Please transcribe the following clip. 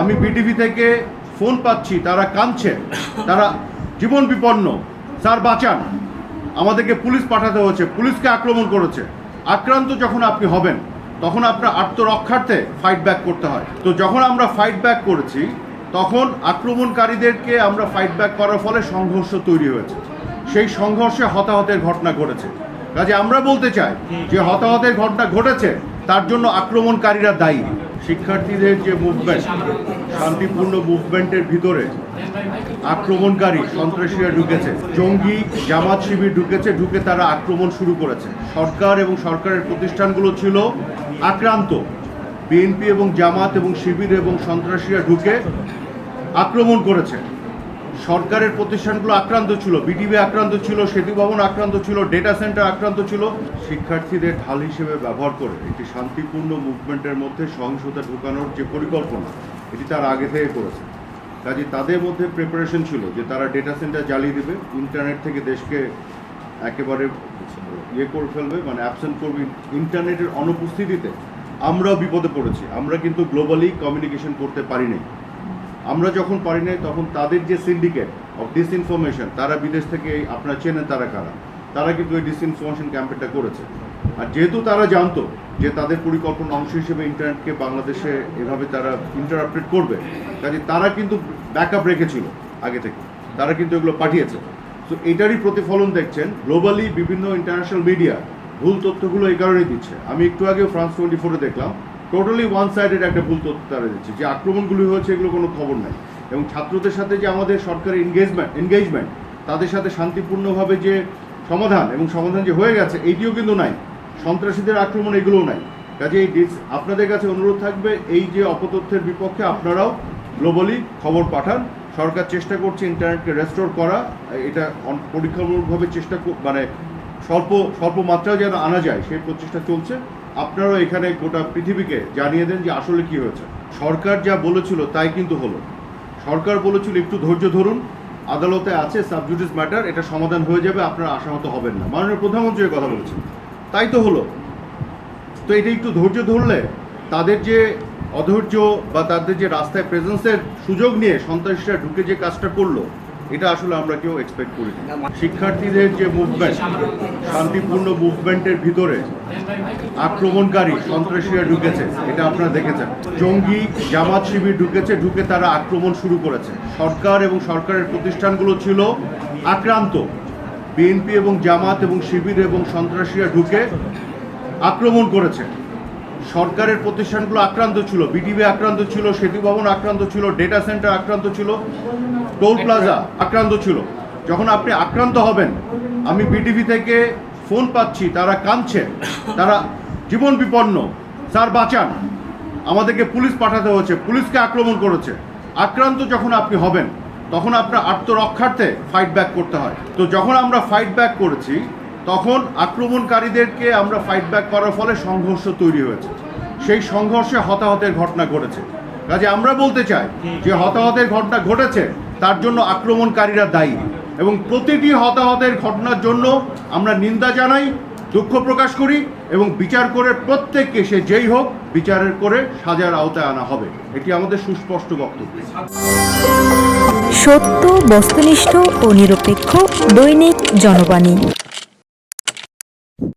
আমি বিটিভি থেকে ফোন পাচ্ছি, তারা কাঁদছে, তারা জীবন বিপন্ন। স্যার, বাঁচান। আমাদেরকে পুলিশ পাঠাতে হয়েছে, পুলিশকে আক্রমণ করেছে। আক্রান্ত যখন আপনি হবেন, তখন আপনার আত্মরক্ষার্থে ফাইট ব্যাক করতে হয়। তো যখন আমরা ফাইট ব্যাক করেছি, তখন আক্রমণকারীদেরকে আমরা ফাইট ব্যাক করার ফলে সংঘর্ষ তৈরি হয়েছে। সেই সংঘর্ষে হতাহতের ঘটনা ঘটেছে। কাজে আমরা বলতে চাই যে হতাহতের ঘটনা ঘটেছে, তার জন্য আক্রমণকারীরা দায়ী। শিক্ষার্থীদের যে মুভমেন্ট শান্তিপূর্ণ মুভমেন্টের ভিতরে আক্রমণকারী সন্ত্রাসীরা ঢুকেছে, জঙ্গি জামাত শিবির ঢুকেছে, ঢুকে তারা আক্রমণ শুরু করেছে। সরকার এবং সরকারের প্রতিষ্ঠানগুলো ছিল আক্রান্ত। বিএনপি এবং জামাত এবং শিবির এবং সন্ত্রাসীরা ঢুকে আক্রমণ করেছে। সরকারের প্রতিষ্ঠানগুলো আক্রান্ত ছিল বিটিভি আক্রান্ত ছিল, সেতু ভবন আক্রান্ত ছিল ডেটা সেন্টার আক্রান্ত ছিল, শিক্ষার্থীদের ঢাল হিসেবে ব্যবহার করে একটি শান্তিপূর্ণ মুভমেন্টের মধ্যে সহিংসতা ঢুকানোর যে পরিকল্পনা, এটি তার আগে থেকে করেছে। কাজে তাদের মধ্যে প্রিপারেশন ছিল যে তারা ডেটা সেন্টার জ্বালিয়ে দেবে ইন্টারনেট থেকে দেশকে একেবারে ইয়ে করে ফেলবে মানে অ্যাবসেন্ট করবে। ইন্টারনেটের অনুপস্থিতিতে আমরাও বিপদে পড়েছি, আমরা কিন্তু গ্লোবালি কমিউনিকেশন করতে পারি নাই আমরা যখন পারি নাই, তখন তাদের যে সিন্ডিকেট অফ ডিসইনফরমেশন তারা বিদেশ থেকে আপনারা চেনেন তারা কারা? তারা কিন্তু এই ডিসইনফরমেশন ক্যাম্পেনটা করেছে। আর যেহেতু তারা জানতো যে তাদের পরিকল্পনা অংশ হিসেবে ইন্টারনেটকে বাংলাদেশে এভাবে তারা ইন্টারাপ্টেড করবে, কাজে তারা কিন্তু ব্যাকআপ রেখেছিল আগে থেকে। তারা কিন্তু এগুলো পাঠিয়েছে। তো এটারই প্রতিফলন দেখছেন গ্লোবালি বিভিন্ন ইন্টারন্যাশনাল মিডিয়া ভুল তথ্যগুলো এই কারণেই দিচ্ছে। আমি একটু আগে ফ্রান্স টোয়েন্টি ফোরে দেখলাম টোটালি ওয়ান সাইডেড একটা ভুল তথ্য তারা দিচ্ছে। যে আক্রমণগুলি হয়েছে, এগুলো কোনো খবর নাই। এবং ছাত্রদের সাথে যে আমাদের সরকারের এনগেজমেন্ট এনগেজমেন্ট তাদের সাথে শান্তিপূর্ণভাবে যে সমাধান এবং সমাধান যে হয়ে গেছে, এইটিও কিন্তু নাই। সন্ত্রাসীদের আক্রমণ এগুলোও নাই। কাজে এই ডিস- আপনাদের কাছে অনুরোধ থাকবে, এই যে অপতথ্যের বিপক্ষে আপনারাও গ্লোবালি খবর পাঠান। সরকার চেষ্টা করছে ইন্টারনেটকে রেস্টোর করা। এটা পরীক্ষামূলকভাবে চেষ্টা মানে স্বল্প স্বল্প মাত্রায় যেন আনা যায়, সেই প্রচেষ্টা চলছে। আপনারাও এখানে গোটা পৃথিবীকে জানিয়ে দেন যে আসলে কি হয়েছে। সরকার যা বলেছিল তাই কিন্তু হলো। সরকার বলেছিল, একটু ধৈর্য ধরুন। আদালতে আছে, সাবজুডিস ম্যাটার, এটা সমাধান হয়ে যাবে, আপনারা আশাহত হবেন না। মাননীয় প্রধানমন্ত্রী কথা বলেছেন। তাই তো হলো। তো এটা একটু ধৈর্য ধরলে তাদের যে অধৈর্য বা তাদের যে রাস্তায় প্রেজেন্সের সুযোগ নিয়ে সন্ত্রাসীরা ঢুকে যে কাজটা করল এটা আসলে আমরা কেউ এক্সপেক্ট করি শিক্ষার্থীদের যে মুভমেন্ট শান্তিপূর্ণ মুভমেন্টের ভিতরে আক্রমণকারী সন্ত্রাসীরা ঢুকেছে, এটা আপনারা দেখেছেন। জঙ্গি জামাত শিবির ঢুকেছে, ঢুকে তারা আক্রমণ শুরু করেছে। সরকার এবং সরকারের প্রতিষ্ঠানগুলো ছিল আক্রান্ত। বিএনপি এবং জামাত এবং শিবির এবং সন্ত্রাসীরা ঢুকে আক্রমণ করেছে। সরকারের প্রতিষ্ঠানগুলো আক্রান্ত ছিল বিটিভি আক্রান্ত ছিল, সেতু ভবন আক্রান্ত ছিল ডেটা সেন্টার আক্রান্ত ছিল টোল প্লাজা আক্রান্ত ছিল। যখন আপনি আক্রান্ত হবেন, আমি বিটিভি থেকে ফোন পাচ্ছি, তারা কাঁদছে, তারা জীবন বিপন্ন, স্যার বাঁচান। আমাদেরকে পুলিশ পাঠাতে হয়েছে, পুলিশকে আক্রমণ করেছে। আক্রান্ত যখন আপনি হবেন, তখন আপনার আত্মরক্ষার্থে ফাইট ব্যাক করতে হয়। তো যখন আমরা ফাইট ব্যাক করেছি তখন আক্রমণকারীদেরকে আমরা ফাইট ব্যাক করার ফলে সংঘর্ষ তৈরি হয়েছে। সেই সংঘর্ষে হতাহতের ঘটনা ঘটেছে। কাজে আমরা বলতে চাই যে হতাহতের ঘটনা ঘটেছে, তার জন্য আক্রমণকারীরা দায়ী। এবং প্রতিটি হতাহতের ঘটনার জন্য আমরা নিন্দা জানাই, দুঃখ প্রকাশ করি এবং বিচার করে প্রত্যেককে সে যেই হোক বিচারের করে সাজার আওতায় আনা হবে। এটি আমাদের সুস্পষ্ট বক্তব্য। সত্য, বস্তুনিষ্ঠ ও নিরপেক্ষ দৈনিক জনবাণী।